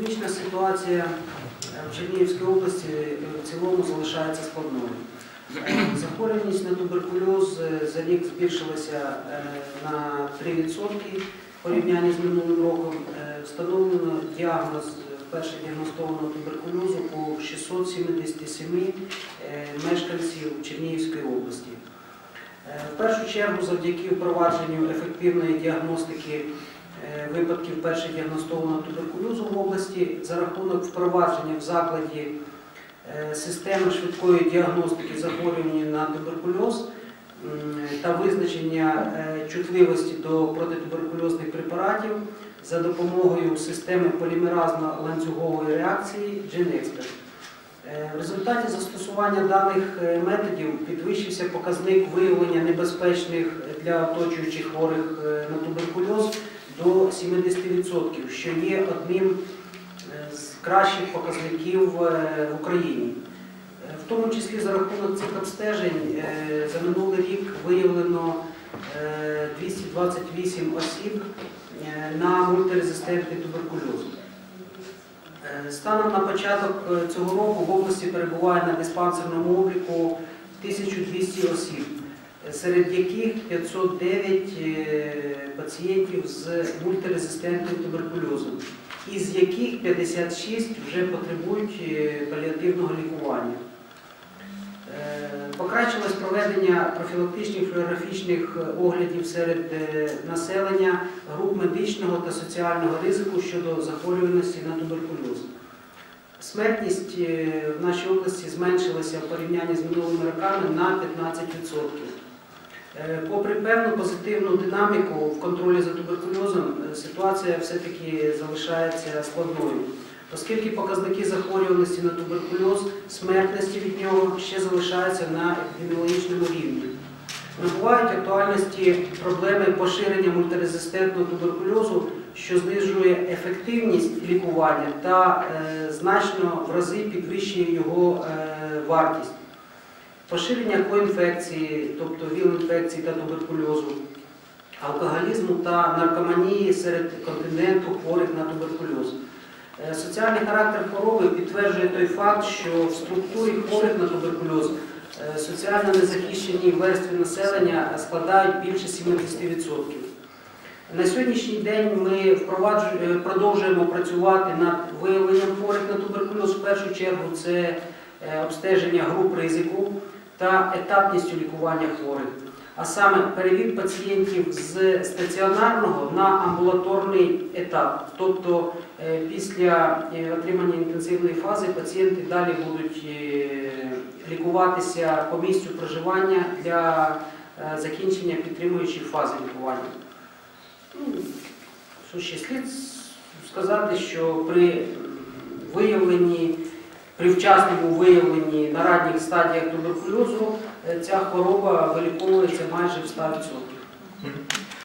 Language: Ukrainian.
Епідемічна ситуація в Чернігівській області е, в цілому залишається складною. Е, Захворюваність на туберкульоз е, за рік збільшилася е, на 3% в порівнянні з минулим роком. Е, Встановлено діагноз е, вперше діагностованого туберкульозу по 677 е, мешканців Чернігівської області. Е, В першу чергу завдяки впровадженню ефективної діагностики е, випадків перше діагностованого туберкульозу в області за рахунок впровадження в закладі е, системи швидкої діагностики захворювання на туберкульоз та визначення е, чутливості до протитуберкульозних препаратів за допомогою системи полімеразно-ланцюгової реакції GenExpert. Е, В результаті застосування даних е, методів підвищився показник виявлення небезпечних для оточуючих хворих е, на туберкульоз до 70%, що є одним е, з кращих показників е, в Україні. Е, В тому числі за рахунок цих обстежень за минулий рік виявлено е, 228 осіб на мультирезистентний туберкульоз. Станом на початок цього року в області перебуває на диспансерному обліку 1200 осіб, серед яких 509 е, пацієнтів з мультирезистентним туберкульозом, із яких 56 вже потребують е, паліативного лікування. Е, Покращилось проведення профілактичних флюорографічних оглядів серед населення груп медичного та соціального ризику щодо захворюваності на туберкульоз. Смертність в нашій області зменшилася в порівнянні з минулими роками на 15%. Е, Попри певну позитивну динаміку в контролі за туберкульозом, е, ситуація все-таки залишається складною, оскільки показники захворюваності на туберкульоз, смертності від нього ще залишаються на епідеміологічному рівні. Набувають актуальності проблеми поширення мультирезистентного туберкульозу, що знижує ефективність лікування та е, значно в рази підвищує його е, вартість. Поширення коінфекції, тобто віл-інфекції та туберкульозу, алкоголізму та наркоманії серед континенту хворих на туберкульоз. Е, Соціальний характер хвороби підтверджує той факт, що в структурі хворих на туберкульоз е, соціально незахищені верстви населення складають більше 70%. На сьогоднішній день ми е, продовжуємо працювати над виявленням хворих на туберкульоз. В першу чергу це обстеження груп ризику та етапністю лікування хворих, а саме перевід пацієнтів з стаціонарного на амбулаторний етап. Тобто е, після е, отримання інтенсивної фази пацієнти далі будуть е, лікуватися по місцю проживання для закінчення підтримуючої фази лікування. Ну, що ще слід сказати, що при виявленні, при вчасному виявленні на ранніх стадіях туберкульозу е, ця хвороба виліковується майже в 100%.